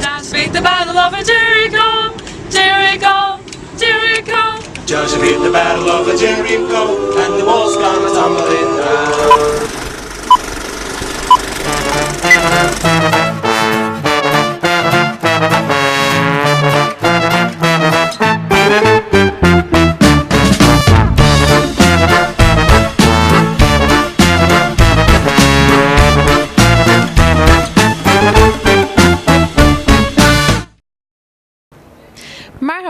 To beat the battle of Jericho, Jericho, Jericho. Just beat the battle of Jericho, and the walls come tumbling down.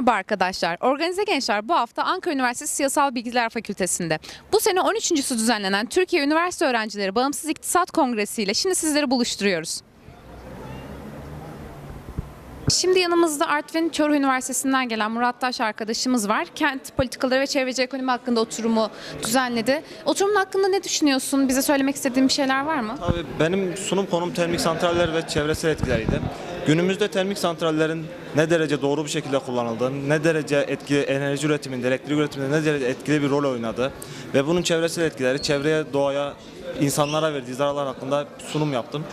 Merhaba arkadaşlar. Organize Gençler bu hafta Ankara Üniversitesi Siyasal Bilgiler Fakültesi'nde. Bu sene 13.sü düzenlenen Türkiye Üniversite Öğrencileri Bağımsız İktisat Kongresi ile şimdi sizleri buluşturuyoruz. Şimdi yanımızda Artvin Çoruh Üniversitesi'nden gelen Murat Taş arkadaşımız var. Kent politikaları ve çevreci ekonomi hakkında oturumu düzenledi. Oturumun hakkında ne düşünüyorsun? Bize söylemek istediğin bir şeyler var mı? Tabii benim sunum konum termik santraller ve çevresel etkileriydi. Günümüzde termik santrallerin ne derece doğru bir şekilde kullanıldığını, ne derece etkili enerji üretiminde, elektrik üretiminde ne derece etkili bir rol oynadı ve bunun çevresel etkileri, çevreye, doğaya, insanlara verdiği zararlar hakkında sunum yaptım.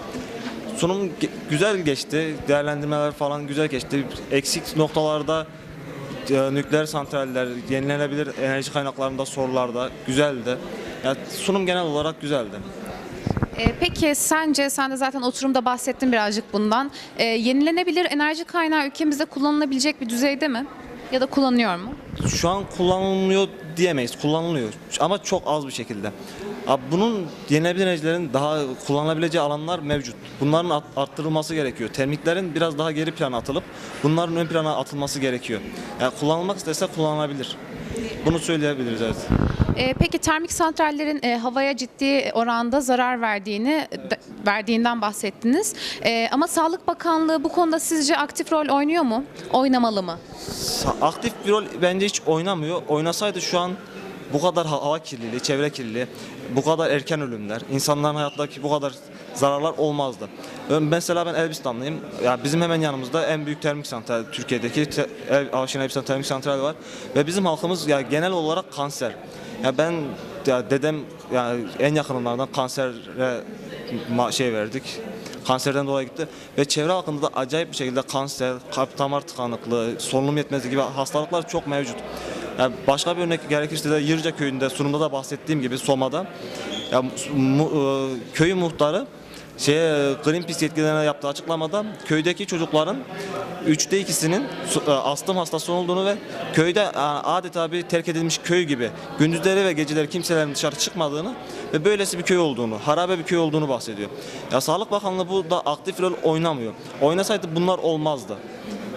Sunum güzel geçti, değerlendirmeler falan güzel geçti. Eksik noktalarda e, nükleer santraller, yenilenebilir enerji kaynaklarında sorularda güzeldi. Yani sunum genel olarak güzeldi. Ee, peki sence, sen de zaten oturumda bahsettin birazcık bundan. Ee, yenilenebilir enerji kaynağı ülkemizde kullanılabilecek bir düzeyde mi? Ya da kullanıyor mu? Şu an kullanılmıyor diyemeyiz. Kullanılıyor ama çok az bir şekilde. Abi bunun yenilenebilir enerjilerin daha kullanılabileceği alanlar mevcut. Bunların art- arttırılması gerekiyor. Termiklerin biraz daha geri plana atılıp bunların ön plana atılması gerekiyor. Yani kullanılmak istese kullanılabilir. Bunu söyleyebiliriz evet. Ee, peki termik santrallerin e, havaya ciddi oranda zarar verdiğini de- verdiğinden bahsettiniz. Ee, ama Sağlık Bakanlığı bu konuda sizce aktif rol oynuyor mu? Oynamalı mı? Sa- aktif bir rol bence hiç oynamıyor. Oynasaydı şu an bu kadar ha- hava kirliliği, çevre kirliliği, bu kadar erken ölümler, insanların hayatındaki bu kadar zararlar olmazdı. Mesela ben Elbistanlıyım. Ya bizim hemen yanımızda en büyük termik santral Türkiye'deki te- Avşin Elbistan termik santrali var ve bizim halkımız ya genel olarak kanser. Ya ben ya dedem ya en yakınlardan kansere şey verdik. Kanserden dolayı gitti ve çevre halkında da acayip bir şekilde kanser, kalp damar tıkanıklığı, solunum yetmezliği gibi hastalıklar çok mevcut. Yani başka bir örnek gerekirse de Yırca köyünde sunumda da bahsettiğim gibi Soma'da ya, mu, e, köyün muhtarı şeye Greenpeace yetkililerine yaptığı açıklamada köydeki çocukların üçte ikisinin e, astım hastası olduğunu ve köyde e, adeta bir terk edilmiş köy gibi gündüzleri ve geceleri kimselerin dışarı çıkmadığını ve böylesi bir köy olduğunu, harabe bir köy olduğunu bahsediyor. Ya Sağlık Bakanlığı burada aktif rol oynamıyor. Oynasaydı bunlar olmazdı.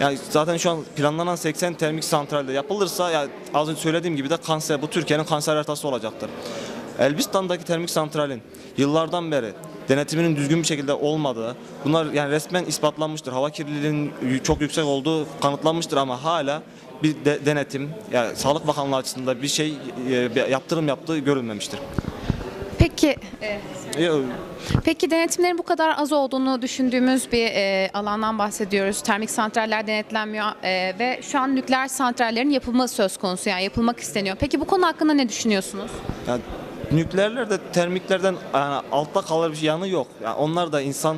Yani zaten şu an planlanan 80 termik santralde yapılırsa ya az önce söylediğim gibi de kanser bu Türkiye'nin kanser haritası olacaktır. Elbistan'daki termik santralin yıllardan beri denetiminin düzgün bir şekilde olmadığı, bunlar yani resmen ispatlanmıştır. Hava kirliliğinin çok yüksek olduğu kanıtlanmıştır ama hala bir de- denetim, yani Sağlık Bakanlığı açısından bir şey e, bir yaptırım yaptığı görülmemiştir. Peki e, Peki denetimlerin bu kadar az olduğunu düşündüğümüz bir e, alandan bahsediyoruz. Termik santraller denetlenmiyor e, ve şu an nükleer santrallerin yapımı söz konusu yani yapılmak isteniyor. Peki bu konu hakkında ne düşünüyorsunuz? Yani nükleerler de termiklerden yani altta kalır bir şey yanı yok. Yani onlar da insan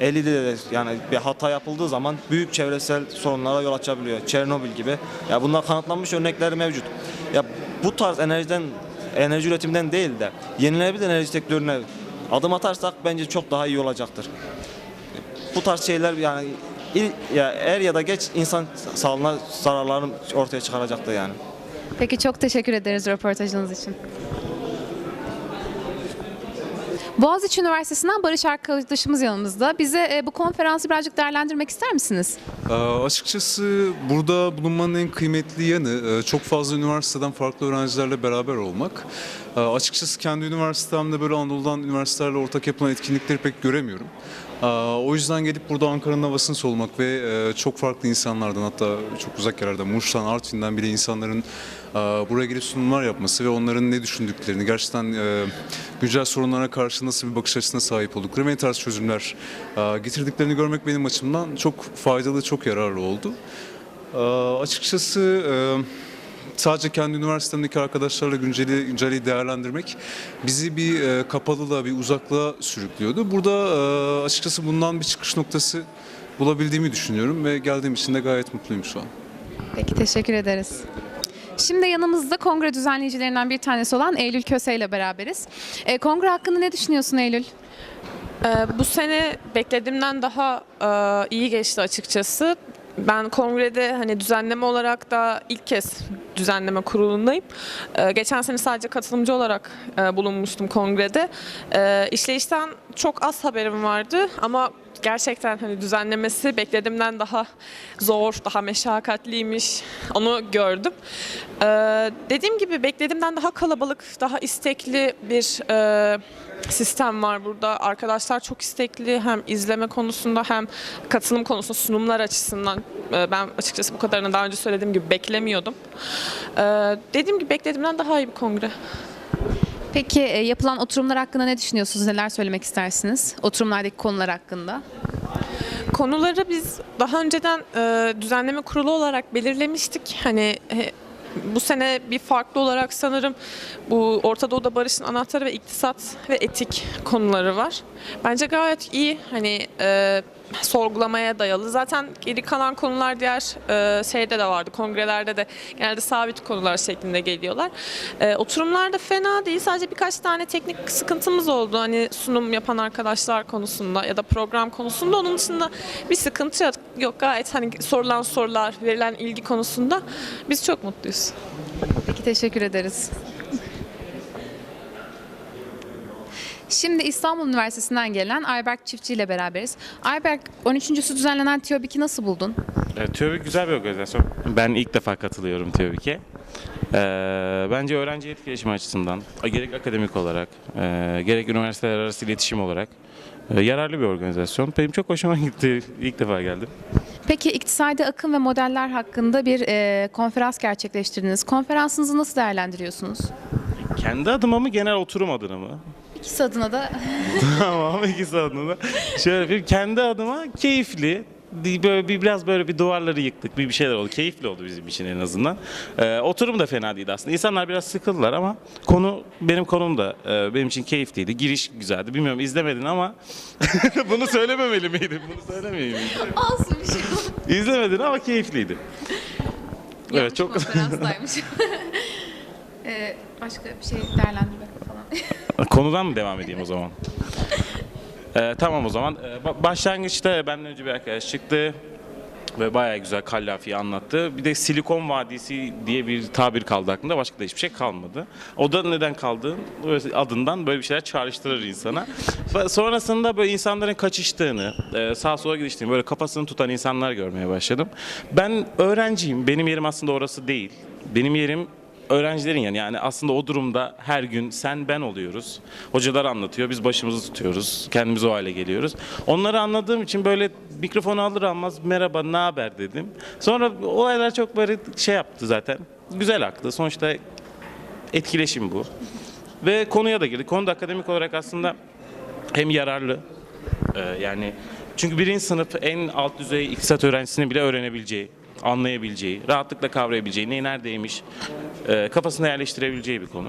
eliyle de yani bir hata yapıldığı zaman büyük çevresel sorunlara yol açabiliyor. Çernobil gibi. Ya bunlar kanıtlanmış örnekleri mevcut. Ya bu tarz enerjiden enerji üretiminden değil de yenilenebilir enerji sektörüne adım atarsak bence çok daha iyi olacaktır. Bu tarz şeyler yani ya er ya da geç insan sağlığına zararlarını ortaya çıkaracaktır yani. Peki çok teşekkür ederiz röportajınız için. Boğaziçi Üniversitesi'nden Barış arkadaşımız yanımızda. Bize e, bu konferansı birazcık değerlendirmek ister misiniz? Ee, açıkçası burada bulunmanın en kıymetli yanı e, çok fazla üniversiteden farklı öğrencilerle beraber olmak. Ee, açıkçası kendi üniversitemde böyle Anadolu'dan üniversitelerle ortak yapılan etkinlikleri pek göremiyorum. Ee, o yüzden gelip burada Ankara'nın havasını solmak ve e, çok farklı insanlardan hatta çok uzak yerlerden, Muş'tan, Artvin'den bile insanların e, buraya gelip sunumlar yapması ve onların ne düşündüklerini, gerçekten e, güncel sorunlara karşı nasıl bir bakış açısına sahip oldukları ve ne tarz çözümler getirdiklerini görmek benim açımdan çok faydalı, çok yararlı oldu. Açıkçası sadece kendi üniversitemdeki arkadaşlarla günceli, günceli değerlendirmek bizi bir e, kapalılığa, bir uzaklığa sürüklüyordu. Burada e, açıkçası bundan bir çıkış noktası bulabildiğimi düşünüyorum ve geldiğim için de gayet mutluyum şu an. Peki teşekkür ederiz. Şimdi yanımızda kongre düzenleyicilerinden bir tanesi olan Eylül Köse ile beraberiz. E, kongre hakkında ne düşünüyorsun Eylül? Ee, bu sene beklediğimden daha e, iyi geçti açıkçası. Ben kongrede hani düzenleme olarak da ilk kez düzenleme kurulundayım. Ee, geçen sene sadece katılımcı olarak e, bulunmuştum kongrede. Ee, çok az haberim vardı ama gerçekten hani düzenlemesi beklediğimden daha zor, daha meşakkatliymiş. Onu gördüm. Ee, dediğim gibi beklediğimden daha kalabalık, daha istekli bir e, sistem var burada. Arkadaşlar çok istekli hem izleme konusunda hem katılım konusunda sunumlar açısından. Ee, Ben açıkçası bu kadarını daha önce söylediğim gibi beklemiyordum. Ee, Dediğim gibi beklediğimden daha iyi bir kongre. Peki e, yapılan oturumlar hakkında ne düşünüyorsunuz? Neler söylemek istersiniz? Oturumlardaki konular hakkında. Konuları biz daha önceden e, düzenleme kurulu olarak belirlemiştik. Hani e, bu sene bir farklı olarak sanırım bu Orta Doğu'da barışın anahtarı ve iktisat ve etik konuları var. Bence gayet iyi. Hani e, sorgulamaya dayalı. Zaten geri kalan konular diğer e, şeyde de vardı. Kongrelerde de genelde sabit konular şeklinde geliyorlar. E, oturumlar da fena değil. Sadece birkaç tane teknik sıkıntımız oldu. Hani sunum yapan arkadaşlar konusunda ya da program konusunda. Onun dışında bir sıkıntı yok. Gayet hani sorulan sorular, verilen ilgi konusunda biz çok mutluyuz. Peki teşekkür ederiz. Şimdi İstanbul Üniversitesi'nden gelen Ayberk Çiftçi ile beraberiz. Ayberk 13.sü düzenlenen TİOBİK'i nasıl buldun? Evet, TÜBİK güzel bir organizasyon. Ben ilk defa katılıyorum TÜBİK'e. Ee, bence öğrenci etkileşimi açısından, gerek akademik olarak, e, gerek üniversiteler arası iletişim olarak e, yararlı bir organizasyon. Benim çok hoşuma gitti. İlk defa geldim. Peki iktisadi akım ve modeller hakkında bir e, konferans gerçekleştirdiniz. Konferansınızı nasıl değerlendiriyorsunuz? Kendi adıma mı, genel oturum adına mı? İkisi adına da tamam, ikisi adına da. Şöyle bir kendi adıma keyifli. Böyle bir biraz böyle bir duvarları yıktık, bir bir şeyler oldu. Keyifli oldu bizim için en azından. Ee, oturum da fena değildi aslında. İnsanlar biraz sıkıldılar ama konu benim konum da e, benim için keyifliydi. Giriş güzeldi. Bilmiyorum izlemedin ama bunu söylememeli miydim? Bunu söylemeyeyim miydim? olsun bir şey İzlemedin ama keyifliydi. Evet çok konferanstaymış. e, başka bir şey değerlendirmek. Konudan mı devam edeyim o zaman? Ee, tamam o zaman. Ee, ba- başlangıçta benden önce bir arkadaş çıktı ve bayağı güzel kallafiyi anlattı. Bir de Silikon Vadisi diye bir tabir kaldı aklımda. Başka da hiçbir şey kalmadı. O da neden kaldı? Adından böyle bir şeyler çağrıştırır insana. Sonrasında böyle insanların kaçıştığını, e, sağa sola gidiştiğini, böyle kafasını tutan insanlar görmeye başladım. Ben öğrenciyim. Benim yerim aslında orası değil. Benim yerim öğrencilerin yani yani aslında o durumda her gün sen ben oluyoruz. Hocalar anlatıyor, biz başımızı tutuyoruz, kendimiz o hale geliyoruz. Onları anladığım için böyle mikrofonu alır almaz merhaba ne haber dedim. Sonra olaylar çok böyle şey yaptı zaten. Güzel aktı. Sonuçta etkileşim bu. Ve konuya da girdik. Konu da akademik olarak aslında hem yararlı ee, yani çünkü birinci sınıf en alt düzey iktisat öğrencisinin bile öğrenebileceği, anlayabileceği, rahatlıkla kavrayabileceği, ne neredeymiş e, kafasına yerleştirebileceği bir konu.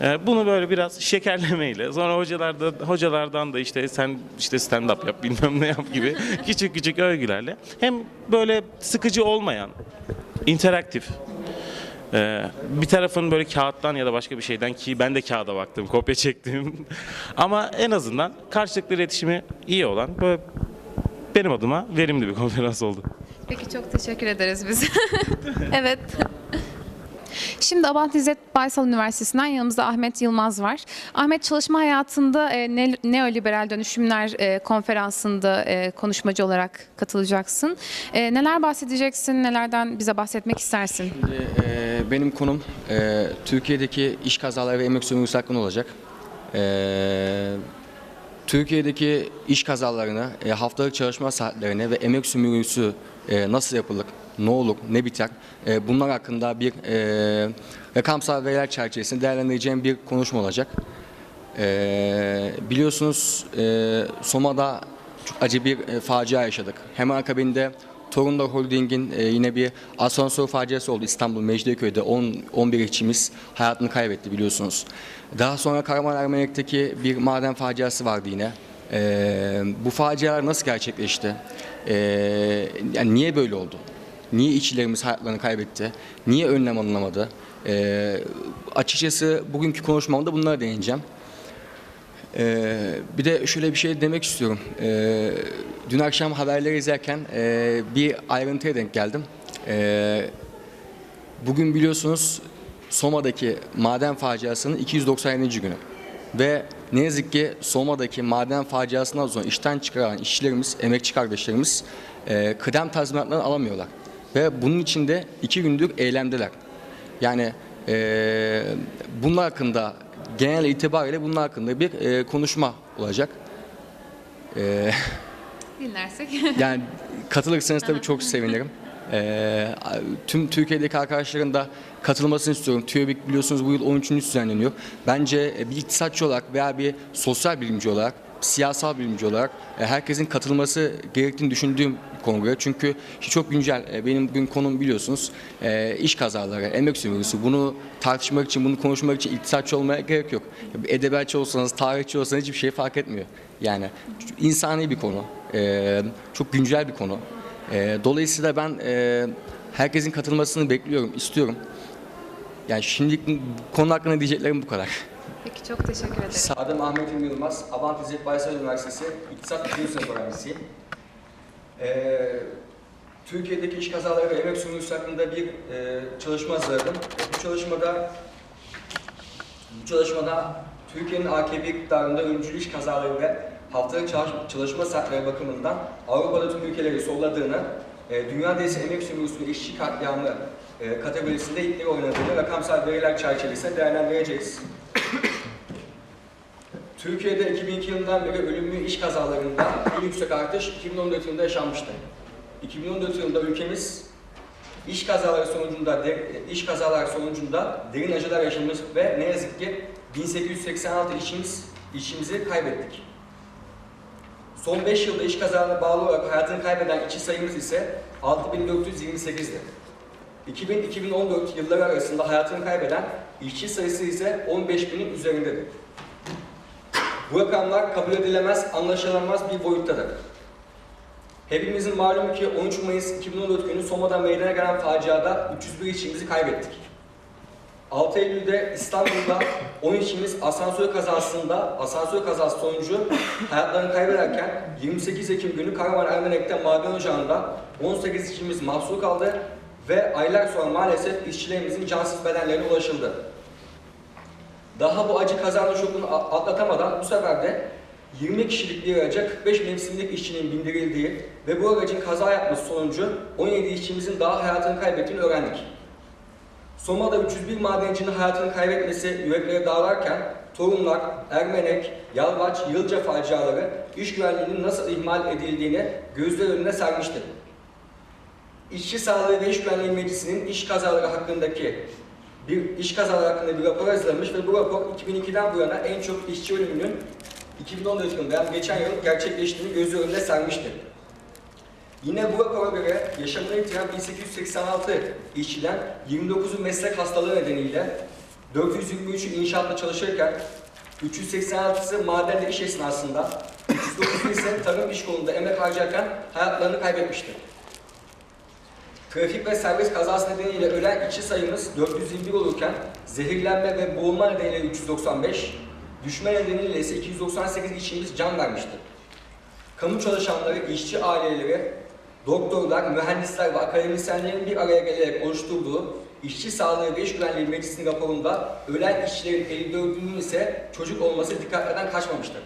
E, bunu böyle biraz şekerlemeyle, sonra hocalarda, hocalardan da işte sen işte stand up yap bilmem ne yap gibi küçük küçük övgülerle hem böyle sıkıcı olmayan, interaktif ee, bir tarafın böyle kağıttan ya da başka bir şeyden ki ben de kağıda baktım, kopya çektim. Ama en azından karşılıklı iletişimi iyi olan böyle benim adıma verimli bir konferans oldu. Peki çok teşekkür ederiz biz. evet. Şimdi Abant İzzet Baysal Üniversitesi'nden yanımızda Ahmet Yılmaz var. Ahmet çalışma hayatında e, ne, neoliberal dönüşümler e, konferansında e, konuşmacı olarak katılacaksın. E, neler bahsedeceksin, nelerden bize bahsetmek istersin? Şimdi, e, benim konum e, Türkiye'deki iş kazaları ve emek sömürüsü hakkında olacak. E, Türkiye'deki iş kazalarını, e, haftalık çalışma saatlerini ve emek sömürüsü e, nasıl yapılır, ne olur, ne biter, e, bunlar hakkında bir e, rakamsal veriler çerçevesinde değerlendireceğim bir konuşma olacak. E, biliyorsunuz e, Soma'da çok acı bir e, facia yaşadık. Hemen akabinde Torunda Holding'in e, yine bir asansör faciası oldu İstanbul Mecidiyeköy'de 10 11 işçimiz hayatını kaybetti biliyorsunuz. Daha sonra Kahramanmaraş'taki bir maden faciası vardı yine. Ee, bu facialar nasıl gerçekleşti? Ee, yani niye böyle oldu? Niye işçilerimiz hayatlarını kaybetti? Niye önlem alınamadı? Ee, açıkçası bugünkü konuşmamda bunlara değineceğim. Ee, bir de şöyle bir şey demek istiyorum. Ee, dün akşam haberleri izlerken e, bir ayrıntıya denk geldim. Ee, bugün biliyorsunuz Soma'daki maden faciasının 297. günü. Ve ne yazık ki Soma'daki maden faciasından sonra işten çıkaran işçilerimiz, emekçi kardeşlerimiz e, kıdem tazminatlarını alamıyorlar. Ve bunun için de iki gündür eylemdeler. Yani e, bunun hakkında genel itibariyle bunun hakkında bir e, konuşma olacak. E, Dinlersek. yani katılırsanız tabii çok sevinirim. Ee, tüm Türkiye'deki arkadaşların da katılmasını istiyorum. TÜYABİK biliyorsunuz bu yıl 13. düzenleniyor. Bence e, bir iktisatçı olarak veya bir sosyal bilimci olarak, siyasal bilimci olarak e, herkesin katılması gerektiğini düşündüğüm kongre. Çünkü çok güncel. E, Benim bugün konum biliyorsunuz e, iş kazaları, emek sömürüsü. Bunu tartışmak için, bunu konuşmak için iktisatçı olmaya gerek yok. Edebiyatçı olsanız, tarihçi olsanız hiçbir şey fark etmiyor. Yani insani bir konu. E, Çok güncel bir konu. E, dolayısıyla ben e, herkesin katılmasını bekliyorum, istiyorum. Yani şimdilik konu hakkında diyeceklerim bu kadar. Peki çok teşekkür ederim. Adem Ahmet Emin Yılmaz, Abant İzzet Baysal Üniversitesi İktisat 1. sınıf öğrencisiyim. Ee, Türkiye'deki iş kazaları ve emek sömürüsü hakkında bir e, çalışma hazırladım. Bu çalışmada bu çalışmada Türkiye'nin AKP iktidarında ölümcül iş kazaları ve haftalık çalış- çalışma saatleri bakımından Avrupa'da tüm ülkeleri solladığını, e, dünya ise emek sömürüsü ve işçi katliamı e, kategorisinde ilkleri oynadığını rakamsal veriler çerçevesinde değerlendireceğiz. Türkiye'de 2002 yılından beri ölümlü iş kazalarında en yüksek artış 2014 yılında yaşanmıştı. 2014 yılında ülkemiz iş kazaları sonucunda de, iş kazaları sonucunda derin acılar yaşamış ve ne yazık ki 1886 işimiz işimizi kaybettik. Son 5 yılda iş kazalarına bağlı olarak hayatını kaybeden işçi sayımız ise 6428'di. 2000-2014 yılları arasında hayatını kaybeden işçi sayısı ise 15 binin üzerindedir. Bu rakamlar kabul edilemez, anlaşılamaz bir boyuttadır. Hepimizin malumu ki 13 Mayıs 2014 günü Soma'da meydana gelen faciada 301 işçimizi kaybettik. 6 Eylül'de İstanbul'da 10 işçimiz asansör kazasında, asansör kazası sonucu hayatlarını kaybederken 28 Ekim günü Karaman Ermenek'te maden ocağında 18 işçimiz mahsur kaldı ve aylar sonra maalesef işçilerimizin cansız bedenlerine ulaşıldı. Daha bu acı kazanın şokunu atlatamadan bu sefer de 20 kişilik bir araca 45 mevsimlik işçinin bindirildiği ve bu aracın kaza yapması sonucu 17 işçimizin daha hayatını kaybettiğini öğrendik. Soma'da 301 madencinin hayatını kaybetmesi yüreklere dağlarken Torunlar, Ermenek, Yalvaç, Yılca faciaları iş güvenliğinin nasıl ihmal edildiğini gözler önüne sermiştir. İşçi Sağlığı ve İş Güvenliği Meclisi'nin iş kazaları hakkındaki bir iş kazaları hakkında bir rapor hazırlamış ve bu rapor 2002'den bu yana en çok işçi ölümünün 2014 yılında yani geçen yıl gerçekleştiğini gözü önüne sermiştir. Yine bu rapora göre yaşamını yitiren 1886 işçiden 29'u meslek hastalığı nedeniyle 423'ü inşaatta çalışırken 386'sı madende iş esnasında 309'u ise tarım iş kolunda emek harcarken hayatlarını kaybetmiştir. Trafik ve servis kazası nedeniyle ölen işçi sayımız 421 olurken zehirlenme ve boğulma nedeniyle 395, düşme nedeniyle ise 298 işçimiz can vermiştir. Kamu çalışanları, işçi aileleri, doktorlar, mühendisler ve akademisyenlerin bir araya gelerek oluşturduğu İşçi Sağlığı ve İş Güvenliği Meclisi'nin raporunda ölen işçilerin 54'ünün ise çocuk olması dikkatlerden kaçmamıştır.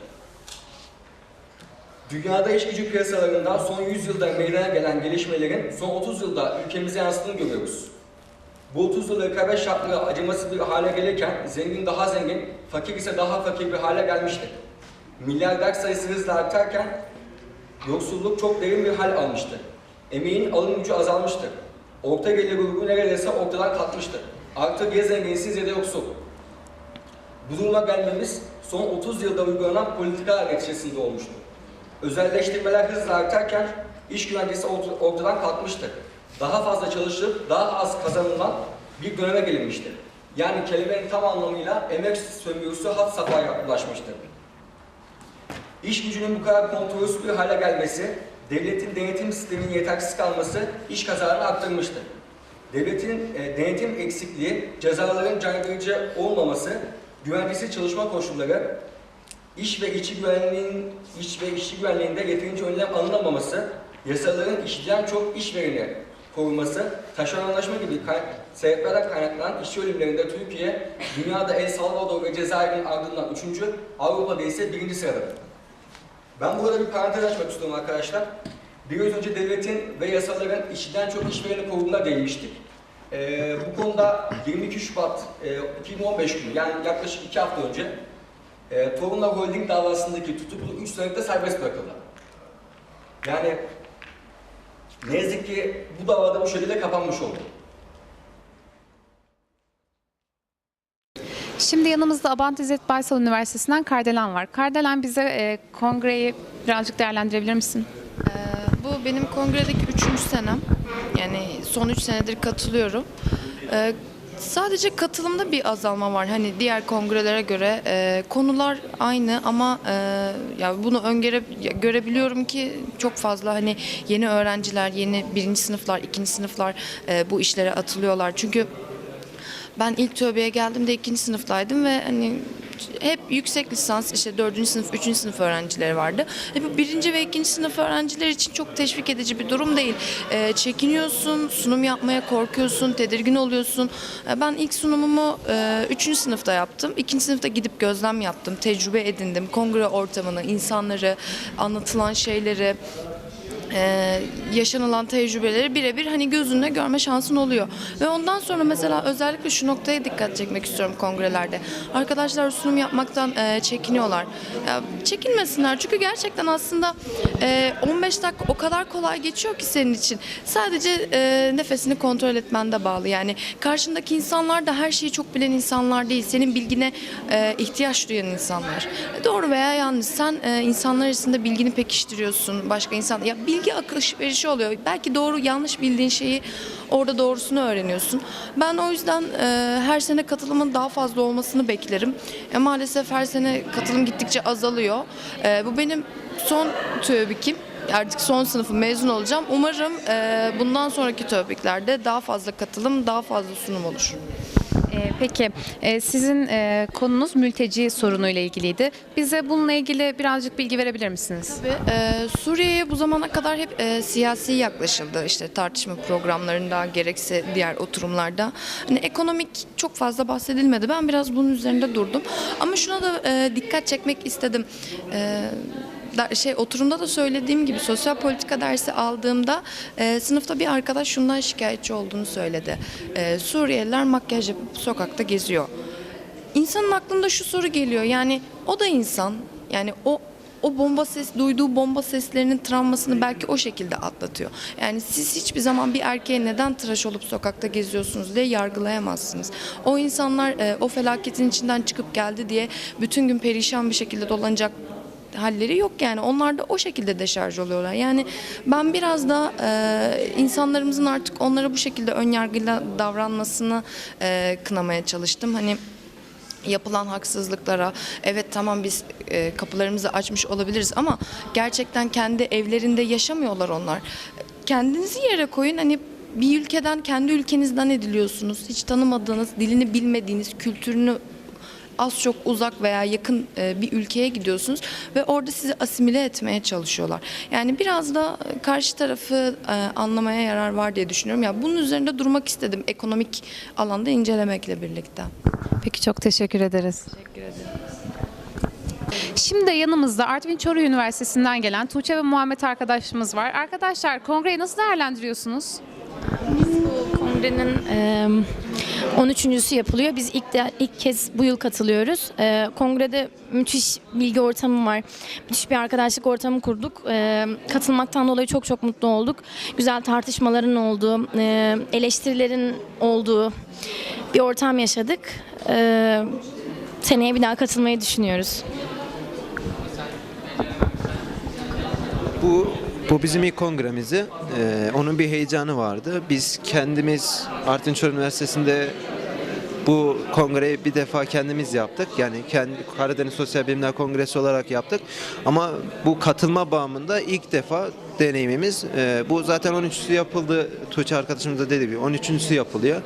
Dünyada iş gücü piyasalarında son 100 yılda meydana gelen gelişmelerin son 30 yılda ülkemize yansıdığını görüyoruz. Bu 30 yılda rekabet şartları acımasız bir hale gelirken zengin daha zengin, fakir ise daha fakir bir hale gelmiştir. Milyarder sayısı hızla artarken yoksulluk çok derin bir hal almıştır. Emeğin alım gücü azalmıştır. Orta gelir grubu neredeyse ortadan kalkmıştır. Artık ya zenginsiz ya da yoksul. Bu duruma gelmemiz son 30 yılda uygulanan politikalar neticesinde olmuştur. Özelleştirmeler hızla artarken iş güvencesi ort- ortadan kalkmıştır. Daha fazla çalışıp daha az kazanılan bir döneme gelinmiştir. Yani kelimenin tam anlamıyla emek sömürüsü had safhaya ulaşmıştır. İş gücünün bu kadar kontrolsüz bir hale gelmesi, devletin denetim sisteminin yetersiz kalması iş kazalarını arttırmıştır. Devletin e, denetim eksikliği, cezaların caydırıcı olmaması, güvencesiz çalışma koşulları, iş ve işçi güvenliğinin iş ve işçi güvenliğinde yeterince önlem alınamaması, yasaların işçiden çok işvereni korunması, taşeronlaşma gibi kay- sebeplerden kaynaklanan işçi ölümlerinde Türkiye, dünyada El Salvador ve Cezayir'in ardından 3. Avrupa'da ise 1. sıradadır. Ben burada bir parantez açmak istiyorum arkadaşlar. Biraz önce devletin ve yasaların işçiden çok işvereni koruduğuna değinmiştik. Ee, bu konuda 22 Şubat e, 2015 günü yani yaklaşık 2 hafta önce e, Torunla Holding davasındaki tutuklu 3 sanık da serbest bırakıldı. Yani ne yazık ki bu davada bu şekilde kapanmış oldu. Şimdi yanımızda Abant İzzet Baysal Üniversitesi'nden Kardelen var. Kardelen bize e, kongreyi birazcık değerlendirebilir misin? Ee, Bu benim kongredeki üçüncü senem. Yani son üç senedir katılıyorum. Ee, Sadece katılımda bir azalma var. Hani diğer kongrelere göre e, konular aynı ama e, ya bunu öngöre görebiliyorum ki çok fazla hani yeni öğrenciler, yeni birinci sınıflar, ikinci sınıflar e, bu işlere atılıyorlar. Çünkü ben ilk TÖB'ye geldiğimde ikinci sınıftaydım ve hani hep yüksek lisans işte dördüncü sınıf, üçüncü sınıf öğrencileri vardı. Bu birinci ve ikinci sınıf öğrenciler için çok teşvik edici bir durum değil. E, çekiniyorsun, sunum yapmaya korkuyorsun, tedirgin oluyorsun. E, ben ilk sunumumu e, üçüncü sınıfta yaptım. İkinci sınıfta gidip gözlem yaptım, tecrübe edindim. Kongre ortamını, insanları, anlatılan şeyleri, e, yaşanılan tecrübeleri birebir hani gözünle görme şansın oluyor. Ve ondan sonra mesela özellikle şu noktaya dikkat çekmek istiyorum kongrelerde. Arkadaşlar sunum yapmaktan e, çekiniyorlar. Ya, çekinmesinler çünkü gerçekten aslında e, 15 dakika o kadar kolay geçiyor ki senin için. Sadece e, nefesini kontrol etmen de bağlı. Yani karşındaki insanlar da her şeyi çok bilen insanlar değil. Senin bilgine e, ihtiyaç duyan insanlar. E, Doğru veya yanlış. Sen e, insanlar arasında bilgini pekiştiriyorsun. Başka insan ya bilgi alışverişi oluyor. Belki doğru yanlış bildiğin şeyi orada doğrusunu öğreniyorsun. Ben o yüzden e, her sene katılımın daha fazla olmasını beklerim. E, maalesef her sene katılım gittikçe azalıyor. E, bu benim son TÜBİK'im. Artık son sınıfı mezun olacağım. Umarım e, bundan sonraki TÜBİK'lerde daha fazla katılım, daha fazla sunum olur. E, peki e, sizin e, konunuz mülteci sorunuyla ilgiliydi. Bize bununla ilgili birazcık bilgi verebilir misiniz? Tabii, e, Suriye'ye bu zamana kadar hep siyasi yaklaşıldı. İşte tartışma programlarında gerekse diğer oturumlarda. Hani ekonomik çok fazla bahsedilmedi. Ben biraz bunun üzerinde durdum. Ama şuna da dikkat çekmek istedim. E, şey oturumda da söylediğim gibi sosyal politika dersi aldığımda e, sınıfta bir arkadaş şundan şikayetçi olduğunu söyledi. E, Suriyeliler makyaj yapıp sokakta geziyor. İnsanın aklında şu soru geliyor. Yani o da insan. Yani o o bomba ses duyduğu bomba seslerinin travmasını belki o şekilde atlatıyor. Yani siz hiçbir zaman bir erkeğe neden tıraş olup sokakta geziyorsunuz diye yargılayamazsınız. O insanlar e, o felaketin içinden çıkıp geldi diye bütün gün perişan bir şekilde dolanacak halleri yok yani. Onlar da o şekilde deşarj oluyorlar. Yani ben biraz da e, insanlarımızın artık onlara bu şekilde ön yargıyla davranmasını e, kınamaya çalıştım. Hani yapılan haksızlıklara evet tamam biz e, kapılarımızı açmış olabiliriz ama gerçekten kendi evlerinde yaşamıyorlar onlar. Kendinizi yere koyun hani bir ülkeden kendi ülkenizden ediliyorsunuz. Hiç tanımadığınız, dilini bilmediğiniz, kültürünü az çok uzak veya yakın e, bir ülkeye gidiyorsunuz ve orada sizi asimile etmeye çalışıyorlar. Yani biraz da e, karşı tarafı e, anlamaya yarar var diye düşünüyorum. Ya bunun üzerinde durmak istedim ekonomik alanda incelemekle birlikte. Peki çok teşekkür ederiz. Teşekkür ederim. Şimdi yanımızda Artvin Çoruh Üniversitesi'nden gelen Tuğçe ve Muhammed arkadaşımız var. Arkadaşlar kongreyi nasıl değerlendiriyorsunuz? Kongrenin e, 13.sü yapılıyor. Biz ilk de, ilk kez bu yıl katılıyoruz. E, kongrede müthiş bilgi ortamı var. Müthiş bir arkadaşlık ortamı kurduk. E, katılmaktan dolayı çok çok mutlu olduk. Güzel tartışmaların olduğu, e, eleştirilerin olduğu bir ortam yaşadık. E, seneye bir daha katılmayı düşünüyoruz. Bu bu bizim ilk kongremizdi. Ee, onun bir heyecanı vardı. Biz kendimiz Artvin Çoruh Üniversitesi'nde bu kongreyi bir defa kendimiz yaptık. Yani kendi Karadeniz Sosyal Bilimler Kongresi olarak yaptık. Ama bu katılma bağımında ilk defa deneyimimiz. E, bu zaten 13'sü yapıldı. Tuğçe arkadaşımız da dediği gibi 13'üncüsü yapılıyor.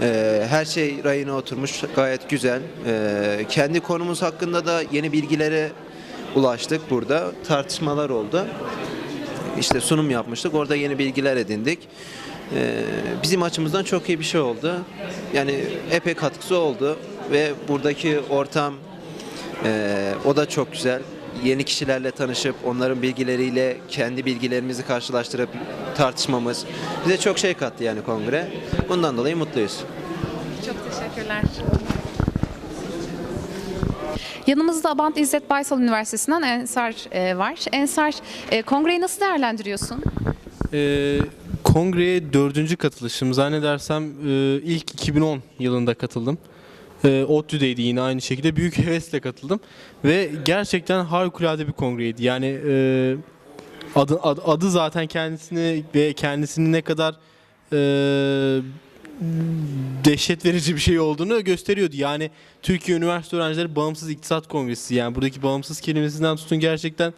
E, her şey rayına oturmuş. Gayet güzel. E, kendi konumuz hakkında da yeni bilgilere ulaştık burada. Tartışmalar oldu. İşte sunum yapmıştık. Orada yeni bilgiler edindik. Ee, bizim açımızdan çok iyi bir şey oldu. Yani epey katkısı oldu ve buradaki ortam e, o da çok güzel. Yeni kişilerle tanışıp onların bilgileriyle kendi bilgilerimizi karşılaştırıp tartışmamız bize çok şey kattı yani kongre. Bundan dolayı mutluyuz. Çok teşekkürler. Yanımızda Abant İzzet Baysal Üniversitesi'nden Ensar e, var. Ensar, e, kongreyi nasıl değerlendiriyorsun? Ee, kongreye dördüncü katılışım. Zannedersem e, ilk 2010 yılında katıldım. E, ODTÜ'deydi yine aynı şekilde. Büyük hevesle katıldım. Ve gerçekten harikulade bir kongreydi. Yani e, adı, adı, zaten kendisini ve kendisinin ne kadar e, dehşet verici bir şey olduğunu gösteriyordu. Yani Türkiye Üniversite Öğrencileri Bağımsız İktisat Kongresi yani buradaki bağımsız kelimesinden tutun gerçekten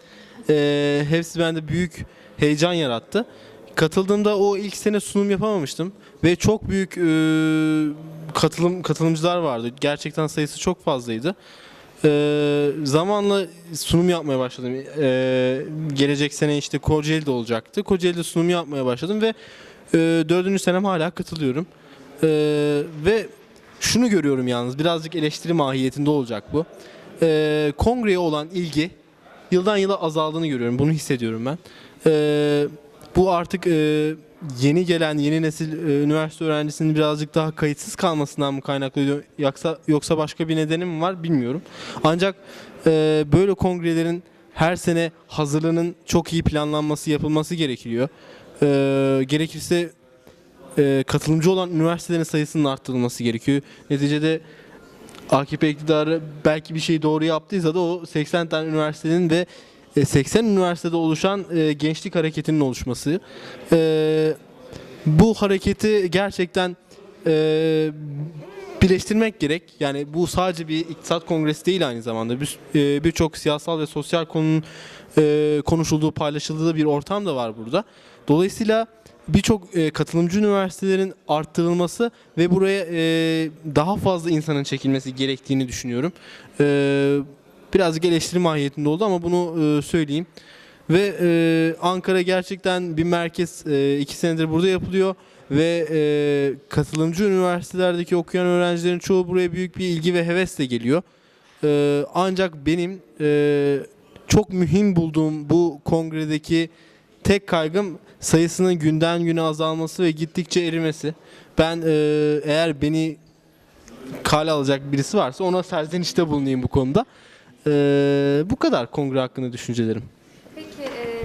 e, hepsi bende büyük heyecan yarattı. Katıldığımda o ilk sene sunum yapamamıştım ve çok büyük e, katılım katılımcılar vardı. Gerçekten sayısı çok fazlaydı. E, zamanla sunum yapmaya başladım. E, gelecek sene işte Kocaeli'de olacaktı. Kocaeli'de sunum yapmaya başladım ve e, dördüncü senem hala katılıyorum. E, ve şunu görüyorum yalnız birazcık eleştiri mahiyetinde olacak bu. E, kongreye olan ilgi yıldan yıla azaldığını görüyorum. Bunu hissediyorum ben. E, bu artık e, yeni gelen yeni nesil e, üniversite öğrencisinin birazcık daha kayıtsız kalmasından mı kaynaklı yoksa yoksa başka bir nedeni mi var bilmiyorum. Ancak e, böyle kongrelerin her sene hazırlığının çok iyi planlanması yapılması gerekiyor. E, gerekirse e, katılımcı olan üniversitelerin sayısının arttırılması gerekiyor. Neticede AKP iktidarı belki bir şeyi doğru yaptıysa da o 80 tane üniversitenin ve e, 80 üniversitede oluşan e, gençlik hareketinin oluşması. E, bu hareketi gerçekten e, birleştirmek gerek. Yani bu sadece bir iktisat kongresi değil aynı zamanda. Bir- e, Birçok siyasal ve sosyal konunun e, konuşulduğu, paylaşıldığı bir ortam da var burada. Dolayısıyla birçok e, katılımcı üniversitelerin arttırılması ve buraya e, daha fazla insanın çekilmesi gerektiğini düşünüyorum. E, birazcık eleştiri mahiyetinde oldu ama bunu e, söyleyeyim. Ve e, Ankara gerçekten bir merkez e, iki senedir burada yapılıyor ve e, katılımcı üniversitelerdeki okuyan öğrencilerin çoğu buraya büyük bir ilgi ve hevesle geliyor. E, ancak benim e, çok mühim bulduğum bu kongredeki tek kaygım sayısının günden güne azalması ve gittikçe erimesi. Ben e, eğer beni kale alacak birisi varsa ona serzenişte bulunayım bu konuda. E, bu kadar kongre hakkında düşüncelerim. Peki e,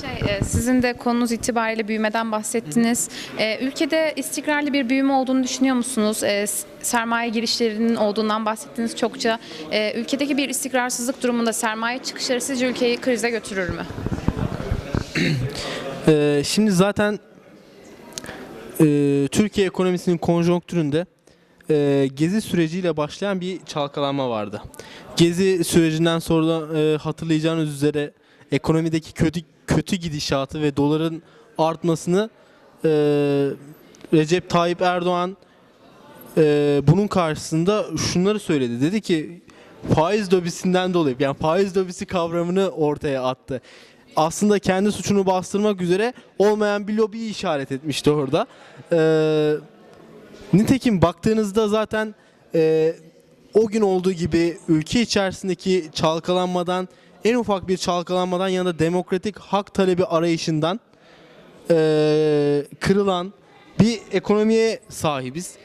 şey, e, sizin de konunuz itibariyle büyümeden bahsettiniz. Ülkede istikrarlı bir büyüme olduğunu düşünüyor musunuz? Sermaye girişlerinin olduğundan bahsettiniz çokça. Ülkedeki bir istikrarsızlık durumunda sermaye çıkışları sizce ülkeyi krize götürür mü? Ee, şimdi zaten e, Türkiye ekonomisinin konjonktüründe e, gezi süreciyle başlayan bir çalkalanma vardı. Gezi sürecinden sonra e, hatırlayacağınız üzere ekonomideki kötü kötü gidişatı ve doların artmasını e, Recep Tayyip Erdoğan e, bunun karşısında şunları söyledi. Dedi ki faiz lobisinden dolayı yani faiz lobisi kavramını ortaya attı. Aslında kendi suçunu bastırmak üzere olmayan bir lobiyi işaret etmişti orada. Ee, nitekim baktığınızda zaten e, o gün olduğu gibi ülke içerisindeki çalkalanmadan en ufak bir çalkalanmadan ya da demokratik hak talebi arayışından e, kırılan bir ekonomiye sahibiz.